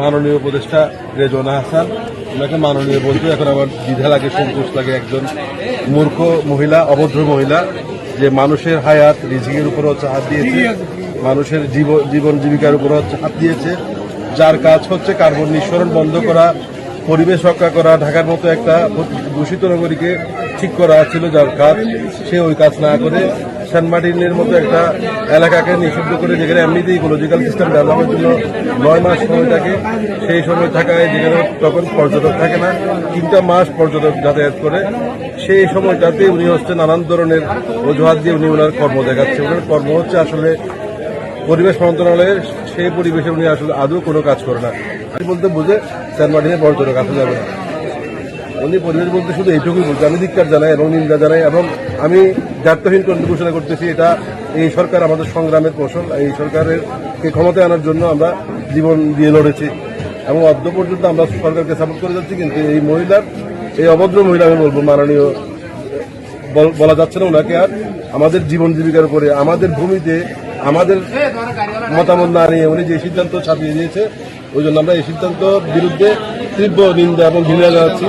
মাননীয় উপদেষ্টা রেজওয়ানা হাসান ওনাকে মাননীয় বলতে এখন আমার দ্বিধা লাগে সংকোচ লাগে একজন মূর্খ মহিলা, অভদ্র মহিলা, যে মানুষের হায়াত রিজিকের উপর হচ্ছে হাত দিয়েছে, মানুষের জীব- জীবন জীবিকার উপর হচ্ছে হাত দিয়েছে। যার কাজ হচ্ছে কার্বন নিঃসরণ বন্ধ করা, পরিবেশ রক্ষা করা, ঢাকার মতো একটা দূষিত নগরীকে ঠিক করা ছিল যার কাজ, সে ওই কাজ না করে সেন্ট মার্টিনের মতো একটা এলাকাকে নিষিদ্ধ করে যেখানে এমনিতেই ইকোলজিক্যাল সিস্টেম ডেভেলপের জন্য নয় মাস সময় থাকে, সেই সময় থাকায় যেখানে তখন পর্যটক থাকে না, তিনটা মাস পর্যটক যাতায়াত করে। সেই সময়টাতে উনি হচ্ছে নানান ধরনের অজুহাত দিয়ে উনি ওনার কর্ম দেখাচ্ছে। ওনার কর্ম হচ্ছে আসলে পরিবেশ মন্ত্রণালয়ের সেই পরিবেশে উনি আসলে আদৌ কোনো কাজ করে না। আমি বলতে বুঝে সেন্ট মার্টিনে পর্যটক আসা যাবে না। উনি পরিবেশ বলতে শুধু এইটুকুই বলছে। আমি ধিক্কার জানাই এবং নিন্দা জানাই এবং আমি জাতীয়হীন ঘোষণা করতেছি, এটা এই সরকার আমাদের সংগ্রামের কৌশল, এই সরকারের ক্ষমতায় আনার জন্য আমরা জীবন দিয়ে লড়েছি। এবং অদ্য পর্যন্ত আমরা সরকারকে সাপোর্ট করে যাচ্ছি, কিন্তু এই মহিলার, এই অভদ্র মহিলা, আমি বলব, মাননীয়, বল- বলা যাচ্ছে না ওনাকে আর, আমাদের জীবন জীবিকার উপরে, আমাদের ভূমিতে, আমাদের মতামত না নিয়ে উনি যে সিদ্ধান্ত ছাপিয়ে দিয়েছে, ওই জন্য আমরা এই সিদ্ধান্ত বিরুদ্ধে তীব্র নিন্দা এবং ঘৃণা জানাচ্ছি।